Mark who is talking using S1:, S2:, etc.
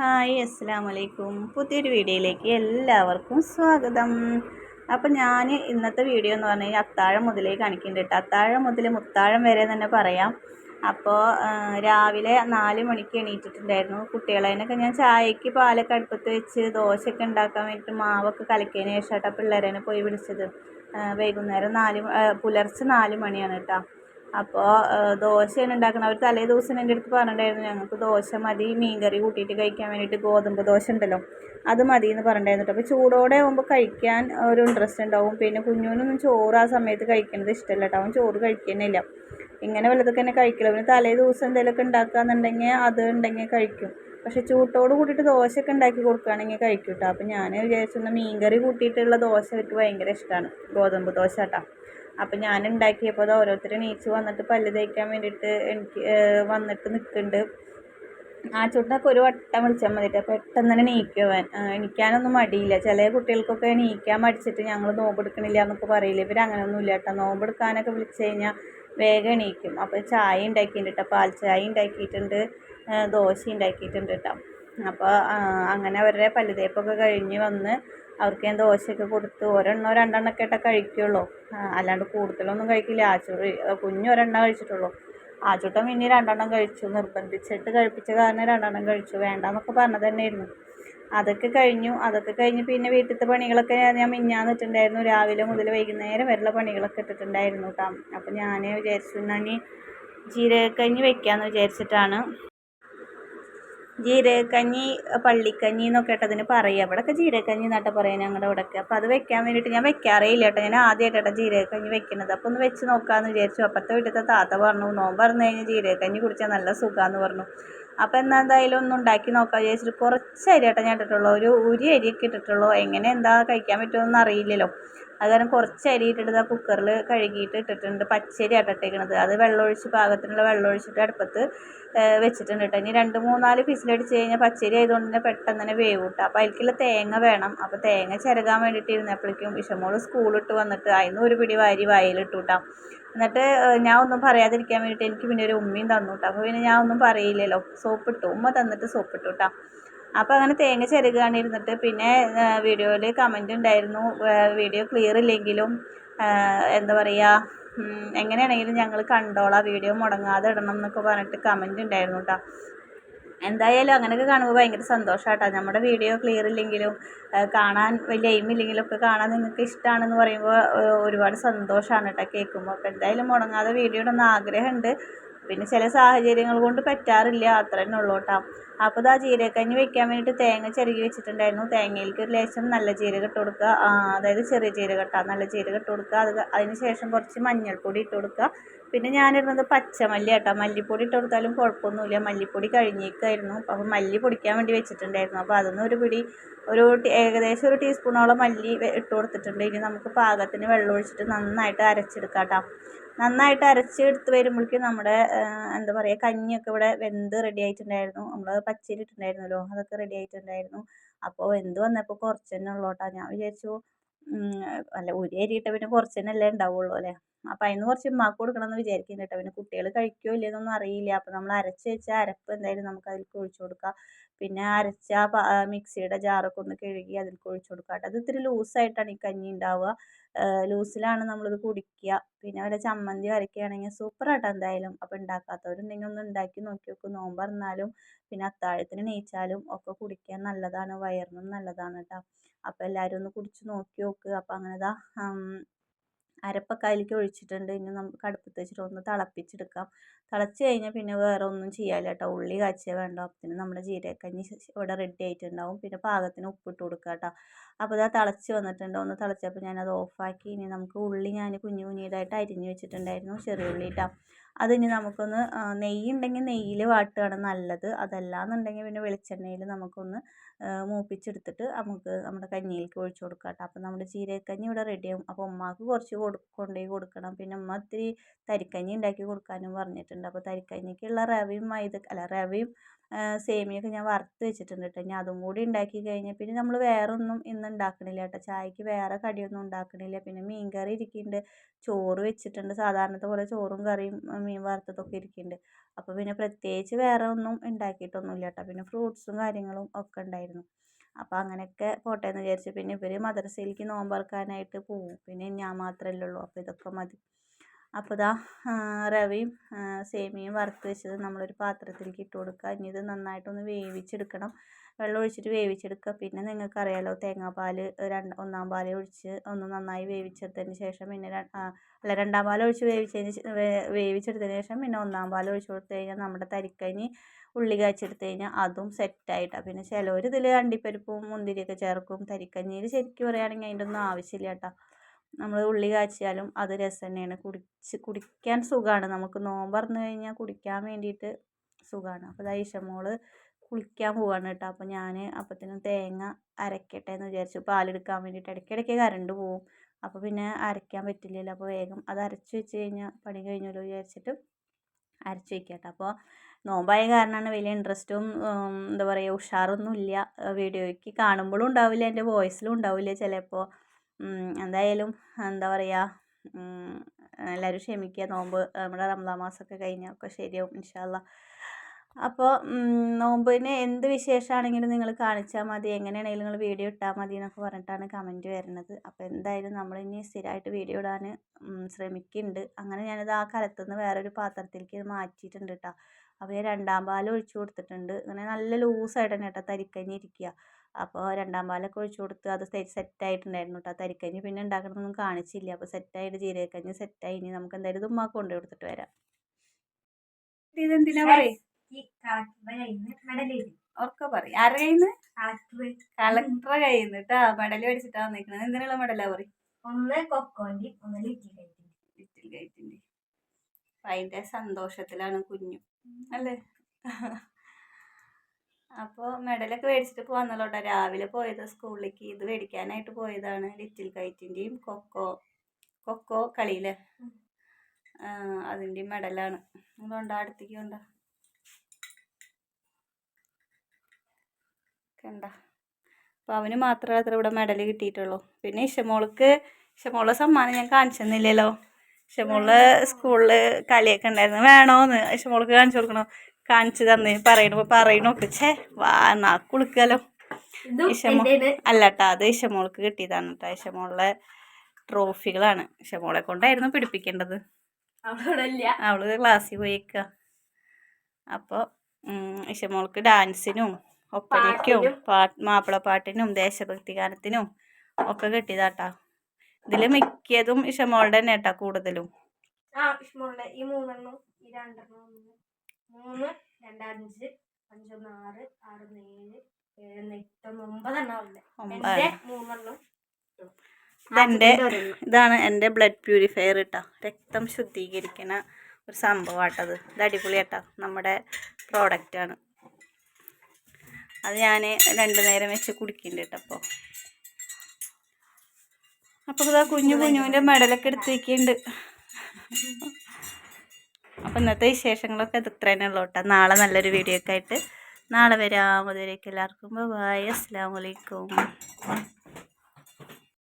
S1: Hi അസ്സാം വലൈക്കും പുതിയൊരു വീഡിയോയിലേക്ക് എല്ലാവർക്കും സ്വാഗതം. അപ്പം ഞാൻ ഇന്നത്തെ വീഡിയോ എന്ന് പറഞ്ഞാൽ അത്താഴം മുതലേ കാണിക്കുന്നുണ്ട് അത്താഴം മുതൽ മുത്താഴം വരെ തന്നെ പറയാം. അപ്പോൾ രാവിലെ നാല് മണിക്ക് എണീറ്റിട്ടുണ്ടായിരുന്നു. കുട്ടികളതിനൊക്കെ ഞാൻ ചായക്ക് പാലൊക്കെ അടുപ്പത്ത് വെച്ച് ദോശയൊക്കെ ഉണ്ടാക്കാൻ വേണ്ടിയിട്ട് മാവൊക്കെ കലക്കിയതിന് ശേഷമായിട്ടാണ് പിള്ളേരെ പോയി വിളിച്ചത്. വൈകുന്നേരം നാല് പുലർച്ചെ നാല് മണിയാണ് കേട്ടോ. അപ്പോൾ ദോശയാണ് ഉണ്ടാക്കുന്നത് അവർ തലേ ദിവസം എന്റെ അടുത്ത് പറഞ്ഞിട്ടുണ്ടായിരുന്നു. ഞങ്ങൾക്ക് ദോശ മതി മീൻ കറി കൂട്ടിയിട്ട് കഴിക്കാൻ വേണ്ടിയിട്ട് ഗോതമ്പ് ദോശ ഉണ്ടല്ലോ അത് മതി എന്ന് പറഞ്ഞിട്ടുണ്ടായിരുന്നു അപ്പോൾ ചൂടോടെ ആകുമ്പോൾ കഴിക്കാൻ ഒരു ഇൻട്രസ്റ്റ് ഉണ്ടാവും. പിന്നെ കുഞ്ഞുവിനൊന്നും ചോറ് ആ സമയത്ത് കഴിക്കുന്നത് ഇഷ്ടമല്ല കേട്ടോ. അവൻ ചോറ് കഴിക്കുന്നില്ല ഇങ്ങനെ വല്ലതൊക്കെ തന്നെ കഴിക്കില്ല പിന്നെ തലേ ദിവസം എന്തെങ്കിലുമൊക്കെ ഉണ്ടാക്കുകയെന്നുണ്ടെങ്കിൽ അത് ഉണ്ടെങ്കിൽ കഴിക്കും. പക്ഷേ ചൂട്ടോട് കൂട്ടിയിട്ട് ദോശയൊക്കെ ഉണ്ടാക്കി കൊടുക്കുകയാണെങ്കിൽ കഴിക്കും കേട്ടോ. അപ്പോൾ ഞാൻ വിചാരിച്ചിരുന്ന മീൻകറി കൂട്ടിയിട്ടുള്ള ദോശ അവർക്ക് ഭയങ്കര ഇഷ്ടമാണ്. ഗോതമ്പ് ദോശ കേട്ടോ. അപ്പം ഞാൻ ഉണ്ടാക്കിയപ്പോൾ അത് ഓരോരുത്തർ നീച്ച് വന്നിട്ട് പല്ല് തേക്കാൻ വേണ്ടിയിട്ട് എനിക്ക് വന്നിട്ട് നിൽക്കുന്നുണ്ട് ആ ചുട്ടൊക്കെ ഒരു വട്ടം വിളിച്ചാൽ മതിയിട്ട് പെട്ടെന്ന് തന്നെ നീക്കുവാൻ എണീക്കാനൊന്നും മടിയില്ല. ചില കുട്ടികൾക്കൊക്കെ എണീക്കാൻ മടിച്ചിട്ട് ഞങ്ങൾ നോമ്പെടുക്കണില്ല എന്നൊക്കെ പറയില്ല. ഇവർ അങ്ങനെയൊന്നുമില്ല കേട്ടോ. നോമ്പെടുക്കാനൊക്കെ വിളിച്ച് കഴിഞ്ഞാൽ വേഗം എണീക്കും. അപ്പോൾ ചായ ഉണ്ടാക്കിയിട്ടുണ്ട് കേട്ടോ. പാൽ ചായ ഉണ്ടാക്കിയിട്ടുണ്ട്. ദോശ ഉണ്ടാക്കിയിട്ടുണ്ട് കേട്ടോ. അപ്പോൾ അങ്ങനെ അവരുടെ പല്ല് തേപ്പൊക്കെ കഴിഞ്ഞ് വന്ന് അവർക്ക് ഞാൻ ദോശയൊക്കെ കൊടുത്തു ഒരെണ്ണോ രണ്ടെണ്ണമൊക്കെ ആയിട്ടേ കഴിക്കുകയുള്ളൂ അല്ലാണ്ട് കൂടുതലൊന്നും കഴിക്കില്ല. ആച്ചൂട് കുഞ്ഞ് ഒരെണ്ണം കഴിച്ചിട്ടുള്ളൂ. ആച്ചൂട്ടൻ പിന്നെ രണ്ടെണ്ണം കഴിച്ചു. നിർബന്ധിച്ചിട്ട് കഴിപ്പിച്ച കാരണം രണ്ടെണ്ണം കഴിച്ചു. വേണ്ടാന്നൊക്കെ പറഞ്ഞത് തന്നെയായിരുന്നു. അതൊക്കെ കഴിഞ്ഞു. അതൊക്കെ കഴിഞ്ഞ് പിന്നെ വീട്ടിലത്തെ പണികളൊക്കെ ഞാൻ മിഞ്ഞാന്നിട്ടുണ്ടായിരുന്നു രാവിലെ മുതൽ വൈകുന്നേരം വരെയുള്ള പണികളൊക്കെ ഇട്ടിട്ടുണ്ടായിരുന്നു കേട്ടോ. അപ്പം ഞാൻ വിചാരിച്ചു എന്നാൽ ജീരകക്കഞ്ഞി വെക്കാമെന്ന് വിചാരിച്ചിട്ടാണ്. ജീരകക്കഞ്ഞി പള്ളിക്കഞ്ഞി എന്നൊക്കെ കേട്ടോ അതിന് പറയുക ഇവിടെയൊക്കെ ജീരകക്കഞ്ഞി എന്നാട്ടോ പറയാം ഞങ്ങളുടെ ഇവിടെയൊക്കെ അപ്പോൾ അത് വെക്കാൻ വേണ്ടിയിട്ട് ഞാൻ വെക്കാറേ ഇല്ല കേട്ടോ ഞാൻ ആദ്യമായിട്ടാണ് ജീരകക്കഞ്ഞി വെക്കുന്നത് അപ്പോൾ ഒന്ന് വെച്ച് നോക്കാമെന്ന് വിചാരിച്ചു. അപ്പുറത്തെ വീട്ടിലത്തെ താത്ത പറഞ്ഞു നോമ്പ് പറഞ്ഞു കഴിഞ്ഞാൽ ജീരകക്കഞ്ഞി കുടിച്ചാൽ നല്ല സുഖമാണെന്ന് പറഞ്ഞു. അപ്പോൾ എന്നാൽ എന്തായാലും ഒന്ന് ഉണ്ടാക്കി നോക്കാം വിചാരിച്ചിട്ട് കുറച്ച് അരി കേട്ടോ ഞാൻ ഇട്ടിട്ടുള്ളൂ. ഒരു ഒരു അരിയൊക്കെ ഇട്ടിട്ടുള്ളൂ. എങ്ങനെ എന്താ കഴിക്കാൻ പറ്റുമെന്ന് അറിയില്ലല്ലോ. അത് കാരണം കുറച്ച് അരി ഇട്ടിട്ട് കുക്കറിൽ കഴുകിയിട്ട് ഇട്ടിട്ടുണ്ട്. പച്ചരി ഇട്ടിട്ടേക്കണത് അത് വെള്ളമൊഴിച്ച് പാകത്തിനുള്ള വെള്ളമൊഴിച്ചിട്ട് അടുപ്പത്ത് വെച്ചിട്ടുണ്ട് കേട്ടോ ഇനി രണ്ട് മൂന്നാൽ ഫിസിലടിച്ച് കഴിഞ്ഞാൽ പച്ചരി ആയതുകൊണ്ട് തന്നെ പെട്ടെന്ന് തന്നെ വേവ് കിട്ടും അപ്പോൾ അതിലേക്കുള്ള തേങ്ങ വേണം. അപ്പോൾ തേങ്ങ ചിരകാൻ വേണ്ടിയിട്ട് ഇരുന്നപ്പോഴേക്കും വിഷമോൾ സ്കൂളിട്ട് വന്നിട്ട് അതിന് ഒരു പിടി വാരി വായിലിട്ടു കേട്ടോ എന്നിട്ട് ഞാൻ ഒന്നും പറയാതിരിക്കാൻ വേണ്ടിയിട്ട് എനിക്ക് പിന്നെ ഒരു ഉമ്മയും തന്നു കേട്ടോ അപ്പോൾ പിന്നെ ഞാൻ ഒന്നും പറയില്ലല്ലോ. സോപ്പിട്ടു. ഉമ്മ തന്നിട്ട് സോപ്പിട്ടു കേട്ടോ അപ്പോൾ അങ്ങനെ തേങ്ങ ചെരുകയാണ് ഇരുന്നിട്ട്. പിന്നെ വീഡിയോയിൽ കമന്റ് ഉണ്ടായിരുന്നു. വീഡിയോ ക്ലിയർ ഇല്ലെങ്കിലും എന്താ പറയുക എങ്ങനെയാണെങ്കിലും ഞങ്ങൾ കണ്ടോളാം വീഡിയോ മുടങ്ങാതെ ഇടണം എന്നൊക്കെ പറഞ്ഞിട്ട് കമന്റ് ഉണ്ടായിരുന്നു കേട്ടോ എന്തായാലും അങ്ങനെയൊക്കെ കാണുമ്പോൾ ഭയങ്കര സന്തോഷമാട്ടോ നമ്മുടെ വീഡിയോ ക്ലിയർ ഇല്ലെങ്കിലും കാണാൻ വലിയ എയിം ഇല്ലെങ്കിലും ഒക്കെ കാണാൻ നിങ്ങൾക്ക് ഇഷ്ടമാണെന്ന് പറയുമ്പോൾ ഒരുപാട് സന്തോഷമാണ് കേട്ടോ കേൾക്കുമ്പോൾ അപ്പോൾ എന്തായാലും മുടങ്ങാതെ വീഡിയോ ഇടുന്ന ആഗ്രഹമുണ്ട്. പിന്നെ ചില സാഹചര്യങ്ങൾ കൊണ്ട് പറ്റാറില്ല അത്ര തന്നെ ഉള്ളൂ കേട്ടോ. അപ്പോൾ ഇതാ ജീരകക്കഞ്ഞി വെക്കാൻ വേണ്ടിയിട്ട് തേങ്ങ ചിരകി വെച്ചിട്ടുണ്ടായിരുന്നു. തേങ്ങയിലേക്ക് ഒരു ലേശം നല്ല ജീരകം ഇട്ട് കൊടുക്കുക. അതായത് ചെറിയ ജീരകം ഇട്ടാൽ നല്ല ജീരകം ഇട്ട് കൊടുക്കുക. അത് അതിന് ശേഷം കുറച്ച് മഞ്ഞൾപ്പൊടി ഇട്ട് കൊടുക്കുക. പിന്നെ ഞാനിടുന്നത് പച്ചമല്ലി കേട്ടോ മല്ലിപ്പൊടി ഇട്ട് കൊടുത്താലും കുഴപ്പമൊന്നുമില്ല. മല്ലിപ്പൊടി കഴിഞ്ഞേക്കായിരുന്നു അപ്പോൾ മല്ലി പൊടിക്കാൻ വേണ്ടി വെച്ചിട്ടുണ്ടായിരുന്നു. അപ്പോൾ അതൊന്നും ഒരു പിടി ഒരു ഏകദേശം ഒരു ടീസ്പൂണോളം മല്ലി ഇട്ട് കൊടുത്തിട്ടുണ്ട്. ഇനി നമുക്ക് പാകത്തിന് വെള്ളം ഒഴിച്ചിട്ട് നന്നായിട്ട് അരച്ചെടുക്കാം കേട്ടോ നന്നായിട്ട് അരച്ചെടുത്ത് വരുമ്പോഴേക്കും നമ്മുടെ എന്താ പറയുക കഞ്ഞിയൊക്കെ ഇവിടെ വെന്ത് റെഡി ആയിട്ടുണ്ടായിരുന്നു. നമ്മൾ പച്ചരി ഇട്ടിട്ടുണ്ടായിരുന്നല്ലോ അതൊക്കെ റെഡി ആയിട്ടുണ്ടായിരുന്നു. അപ്പോൾ വെന്ത് വന്നപ്പോൾ കുറച്ച് തന്നെ ഉള്ളൂ കേട്ടോ ഞാൻ വിചാരിച്ചു അല്ല ഒരു അരി ഇട്ട പിന്നെ കുറച്ച് തന്നെ അല്ലേ? ഉണ്ടാവുള്ളൂ അല്ലേ അപ്പം അതിന് കുറച്ച് ഉമ്മാക്ക് കൊടുക്കണമെന്ന് വിചാരിക്കുന്നുണ്ട് കേട്ടോ പിന്നെ കുട്ടികൾ കഴിക്കുമോ ഇല്ലയെന്നൊന്നും അറിയില്ല. അപ്പം നമ്മൾ അരച്ച് വെച്ച അരപ്പ് എന്തായാലും നമുക്ക് അതിലേക്ക് ഒഴിച്ചു കൊടുക്കാം. പിന്നെ അരച്ച മിക്സിയുടെ ജാറൊക്കെ ഒന്ന് കഴുകി അതിലേക്ക് ഒഴിച്ചു കൊടുക്കാം അത് ഇത്തിരി ലൂസായിട്ടാണ് ഈ കഞ്ഞി ഉണ്ടാവുക ലൂസിലാണ് നമ്മളിത് കുടിക്കുക പിന്നെ വല്ല ചമ്മന്തി അരയ്ക്കുകയാണെങ്കിൽ സൂപ്പറാട്ടോ എന്തായാലും. അപ്പോൾ ഉണ്ടാക്കാത്തവരുണ്ടെങ്കിൽ ഒന്ന് ഉണ്ടാക്കി നോക്കി നോക്കും നോമ്പ് പറഞ്ഞാലും പിന്നെ അത്താഴത്തിന് നെയ്ച്ചാലും ഒക്കെ കുടിക്കാൻ നല്ലതാണ്. വയറിനും നല്ലതാണ് കേട്ടോ അപ്പോൾ എല്ലാവരും ഒന്ന് കുടിച്ച് നോക്കി നോക്ക് അപ്പോൾ അങ്ങനെ ഇതാ അരപ്പൊക്കെ അതിലേക്ക് ഒഴിച്ചിട്ടുണ്ട്. ഇനി നമുക്ക് അടുപ്പത്ത് വെച്ചിട്ട് ഒന്ന് തിളപ്പിച്ചെടുക്കാം. തിളച്ച് കഴിഞ്ഞാൽ പിന്നെ വേറെ ഒന്നും ചെയ്യാനില്ല കേട്ടോ ഉള്ളി കാച്ചിയ വേണ്ട. പിന്നെ നമ്മുടെ ജീരകക്കഞ്ഞി ഇവിടെ റെഡി ആയിട്ടുണ്ടാവും. പിന്നെ പാകത്തിന് ഉപ്പിട്ട് കൊടുക്കുക കേട്ടോ അപ്പോൾ ഇതാ തിളച്ച് വന്നിട്ടുണ്ട്. ഒന്ന് തിളച്ചപ്പോൾ ഞാനത് ഓഫാക്കി. ഇനി നമുക്ക് ഉള്ളി ഞാൻ കുഞ്ഞു കുഞ്ഞിതായിട്ട് അരിഞ്ഞ് വെച്ചിട്ടുണ്ടായിരുന്നു. ചെറിയ ഉള്ളി കേട്ടോ അതിനി നമുക്കൊന്ന് നെയ്യ് ഉണ്ടെങ്കിൽ നെയ്യിൽ വാട്ടുകയാണ് നല്ലത്. അതല്ലാന്നുണ്ടെങ്കിൽ പിന്നെ വെളിച്ചെണ്ണയിൽ നമുക്കൊന്ന് മൂപ്പിച്ചെടുത്തിട്ട് നമുക്ക് നമ്മുടെ കഞ്ഞിയിലേക്ക് ഒഴിച്ച് കൊടുക്കാം കേട്ടോ അപ്പോൾ നമ്മുടെ ചീരക്കഞ്ഞി ഇവിടെ റെഡിയാകും അപ്പോൾ ഉമ്മാക്ക് കുറച്ച് കൊണ്ടുപോയി കൊടുക്കണം. പിന്നെ ഉമ്മ ഇത്തിരി തരിക്കഞ്ഞി ഉണ്ടാക്കി കൊടുക്കാനും പറഞ്ഞിട്ടുണ്ട്. അപ്പോൾ തരിക്കഞ്ഞിക്കുള്ള റവയും മൈദ അല്ല റവയും സേമിയൊക്കെ ഞാൻ വറുത്ത് വെച്ചിട്ടുണ്ട് കേട്ടോ. ഇനി അതും കൂടി ഉണ്ടാക്കി കഴിഞ്ഞാൽ പിന്നെ നമ്മൾ വേറെ ഒന്നും ഇന്ന് ഉണ്ടാക്കണില്ല കേട്ടോ. ചായക്ക് വേറെ ഒന്നും ഉണ്ടാക്കണില്ല. പിന്നെ മീൻ കറി ഇരിക്കുന്നുണ്ട് ചോറ് വെച്ചിട്ടുണ്ട്. സാധാരണത്തെ പോലെ ചോറും കറിയും മീൻ വറുത്തതൊക്കെ ഇരിക്കുന്നുണ്ട് അപ്പോൾ പിന്നെ പ്രത്യേകിച്ച് വേറെ ഒന്നും ഉണ്ടാക്കിയിട്ടൊന്നുമില്ല കേട്ടോ. പിന്നെ ഫ്രൂട്ട്സും കാര്യങ്ങളും ഒക്കെ ഉണ്ടായിരുന്നു. അപ്പോൾ അങ്ങനെയൊക്കെ പോട്ടെ എന്ന് വിചാരിച്ചു പിന്നെ ഇവർ മദ്രസയിലേക്ക് നോമ്പറക്കാനായിട്ട് പോവും. പിന്നെ ഞാൻ മാത്രമല്ലേ ഉള്ളൂ. അപ്പോൾ ഇതൊക്കെ മതി. അപ്പോൾ ഇതാ റവയും സേമിയയും വറുത്ത് വെച്ചത് നമ്മളൊരു പാത്രത്തിലേക്ക് ഇട്ട് കൊടുക്കുക. ഇനി ഇത് നന്നായിട്ടൊന്ന് വേവിച്ചെടുക്കണം. വെള്ളം ഒഴിച്ചിട്ട് വേവിച്ചെടുക്കുക. പിന്നെ നിങ്ങൾക്കറിയാലോ തേങ്ങാപ്പാൽ രണ്ട് ഒന്നാം പാൽ ഒഴിച്ച് ഒന്ന് നന്നായി വേവിച്ചെടുത്തതിന് ശേഷം പിന്നെ അല്ല രണ്ടാം പാൽ ഒഴിച്ച് വേവിച്ചതിന് വേവിച്ചെടുത്തതിന് ശേഷം പിന്നെ ഒന്നാം പാൽ ഒഴിച്ച് കൊടുത്തു കഴിഞ്ഞാൽ നമ്മുടെ തരിക്കഞ്ഞി ഉള്ളി കാച്ചെടുത്ത് കഴിഞ്ഞാൽ അതും സെറ്റായിട്ടാണ് പിന്നെ ചിലവർ ഇതിൽ അണ്ടിപ്പരിപ്പും മുന്തിരിയൊക്കെ ചേർക്കും. തരിക്കഞ്ഞിയിൽ ശരിക്കും പറയുകയാണെങ്കിൽ അതിന്റെ ഒന്നും ആവശ്യമില്ല കേട്ടോ. നമ്മൾ ഉള്ളി കാച്ചിയാലും അത് രസം തന്നെയാണ് കുടിച്ച് കുടിക്കാൻ സുഖമാണ് നമുക്ക് നോമ്പ് തുറന്ന് കഴിഞ്ഞാൽ കുടിക്കാൻ വേണ്ടിയിട്ട് സുഖമാണ് അപ്പോൾ ഇതാ മോൾ കുളിക്കാൻ പോവാണ് കേട്ടോ. അപ്പോൾ ഞാൻ അപ്പത്തിനും തേങ്ങ അരക്കട്ടെ എന്ന് വിചാരിച്ചു പാലെടുക്കാൻ വേണ്ടിയിട്ട് ഇടയ്ക്കിടയ്ക്ക് കറണ്ട് പോവും. അപ്പോൾ പിന്നെ അരയ്ക്കാൻ പറ്റില്ലല്ലോ. അപ്പോൾ വേഗം അത് അരച്ച് വെച്ച് കഴിഞ്ഞാൽ പണി കഴിഞ്ഞല്ലോ വിചാരിച്ചിട്ട് അരച്ച് വയ്ക്കാം കേട്ടോ. അപ്പോൾ നോമ്പായ കാരണമാണ് വലിയ ഇൻട്രസ്റ്റും എന്താ പറയുക ഉഷാറൊന്നും ഇല്ല വീഡിയോയ്ക്ക്. കാണുമ്പോഴും ഉണ്ടാവില്ല എന്റെ വോയിസിലും ഉണ്ടാവില്ല ചിലപ്പോൾ എന്തായാലും എന്താ പറയുക എല്ലാവരും ക്ഷമിക്കുക. നോമ്പ് നമ്മുടെ റംദാ മാസമൊക്കെ കഴിഞ്ഞാൽ ഒക്കെ ശരിയാവും ഇൻഷാല്ല അപ്പോൾ നോമ്പിന് എന്ത് വിശേഷമാണെങ്കിലും നിങ്ങൾ കാണിച്ചാൽ മതി. എങ്ങനെയാണെങ്കിലും നിങ്ങൾ വീഡിയോ ഇട്ടാൽ മതി എന്നൊക്കെ പറഞ്ഞിട്ടാണ് കമന്റ് വരുന്നത്. അപ്പോൾ എന്തായാലും നമ്മൾ ഇനി സ്ഥിരമായിട്ട് വീഡിയോ ഇടാൻ ശ്രമിക്കുന്നുണ്ട്. അങ്ങനെ ഞാനത് ആ കലത്തുനിന്ന് വേറൊരു പാത്രത്തിലേക്ക് മാറ്റിയിട്ടുണ്ട് കേട്ടോ അപ്പോൾ ഞാൻ രണ്ടാം പാൽ ഒഴിച്ചു കൊടുത്തിട്ടുണ്ട്. അങ്ങനെ നല്ല ലൂസായിട്ട് തന്നെ കേട്ടോ തരിക്കഞ്ഞി ഇരിക്കുക അപ്പോൾ രണ്ടാം പാലൊക്കെ ഒഴിച്ചു കൊടുത്ത് അത് സെറ്റായിട്ടുണ്ടായിരുന്നു കേട്ടോ തരിക്കഞ്ഞി പിന്നെ ഉണ്ടാക്കണമെന്നൊന്നും കാണിച്ചില്ല. അപ്പോൾ സെറ്റായിട്ട് ജീരകക്കഞ്ഞി സെറ്റായി ഇനി നമുക്ക് എന്തായാലും ഇത് ഉമ്മാക്ക് കൊണ്ടു കൊടുത്തിട്ട് വരാം. ഇതെന്തിനാ പറയും? ഒക്കെ പറയും. നിന്ന് കളക്ടറെ. കയ്യിൽ നിന്ന് കേട്ടാ മെഡൽ മേടിച്ചിട്ടാ വന്നിരിക്കണത് എന്തിനുള്ള മെഡലാ പറയും?
S2: ഒന്ന് കൊക്കോന്റെ ഒന്ന് ലിറ്റിൽ ഗൈറ്റിന്റെ.
S1: ലിറ്റിൽ ഗൈറ്റിന്റെ അതിന്റെ സന്തോഷത്തിലാണ് കുഞ്ഞു. അല്ലേ? അപ്പോൾ മെഡലൊക്കെ മേടിച്ചിട്ട് പോകാന്നല്ലോ കേട്ടോ രാവിലെ പോയത് സ്കൂളിലേക്ക്. ഇത് മേടിക്കാനായിട്ട് പോയതാണ് ലിറ്റിൽ കൈറ്റിന്റെയും കൊക്കോ കൊക്കോ കളിയിലെ. അതിന്റെയും മെഡലാണ് അതുകൊണ്ടാ അടുത്തേക്ക് കൊണ്ട. കണ്ട. അപ്പോൾ അവന് മാത്രമേ അത്ര ഇവിടെ മെഡൽ കിട്ടിയിട്ടുള്ളൂ. പിന്നെ ഇഷമോൾക്ക് ഇഷമോളെ സമ്മാനം ഞാൻ കാണിച്ചെന്നില്ലല്ലോ ഇഷമോൾ സ്കൂളിൽ കളിയൊക്കെ ഉണ്ടായിരുന്നു. വേണോന്ന് ഇഷമോൾക്ക് കാണിച്ചു കൊടുക്കണോ. കാണിച്ചു തന്ന് പറയണ പറയണോക്ക് ഛേ വാ എന്നാ കുളിക്കാലോ. ഇഷമോ അല്ലട്ടാ അത് ഇഷമോൾക്ക് കിട്ടിയതാണ് കേട്ടോ ഇഷമോളിലെ ട്രോഫികളാണ്. ഇഷമോളെ കൊണ്ടായിരുന്നു പിടിപ്പിക്കേണ്ടത്. അവൾ ക്ലാസ്സിൽ പോയിക്ക. അപ്പോൾ ഇഷമോൾക്ക് ഡാൻസിനും ഒപ്പനയ്ക്കും പാട്ട് മാപ്പിളപ്പാട്ടിനും ദേശഭക്തി ഗാനത്തിനും ഒക്കെ കിട്ടിയതാട്ടാ. ഇതിൽ മിക്കതും ഇഷമോളുടെ തന്നെ കേട്ടാ കൂടുതലും.
S2: ആ ഇഷ്മോളുടെ ഈ മൂന്നെണ്ണം ഈ രണ്ടെണ്ണം മൂന്ന് രണ്ടഞ്ച് അഞ്ചൊന്ന് ആറ് ആറൊന്ന് ഏഴ് ഏഴൊന്ന് എട്ടൊന്ന് ഒമ്പതെണ്ണം
S1: ഒമ്പത്.
S2: എന്റെ മൂന്നെണ്ണം. ഇതെന്റെ
S1: ഇതാണ് എന്റെ ബ്ലഡ് പ്യൂരിഫയർ കേട്ടോ രക്തം ശുദ്ധീകരിക്കുന്ന ഒരു സംഭവമാട്ടത് ഇത് അടിപൊളി കേട്ടോ നമ്മുടെ പ്രോഡക്റ്റാണ് അത് ഞാൻ രണ്ടു നേരം വെച്ച് കുടിക്കുന്നുണ്ട് കേട്ടോ അപ്പോൾ അപ്പോൾ ഇതാ കുഞ്ഞു കുഞ്ഞുവിന്റെ മെഡലൊക്കെ എടുത്ത് വയ്ക്കുന്നുണ്ട് അപ്പം ഇന്നത്തെ വിശേഷങ്ങളൊക്കെ ഇത് തന്നെ ഉള്ളൂ കേട്ടോ. നാളെ നല്ലൊരു വീഡിയോ ഒക്കെ ആയിട്ട് നാളെ വരാം. അതുവരേക്കും എല്ലാവർക്കും. ബൈ അസ്സാം വലൈക്കും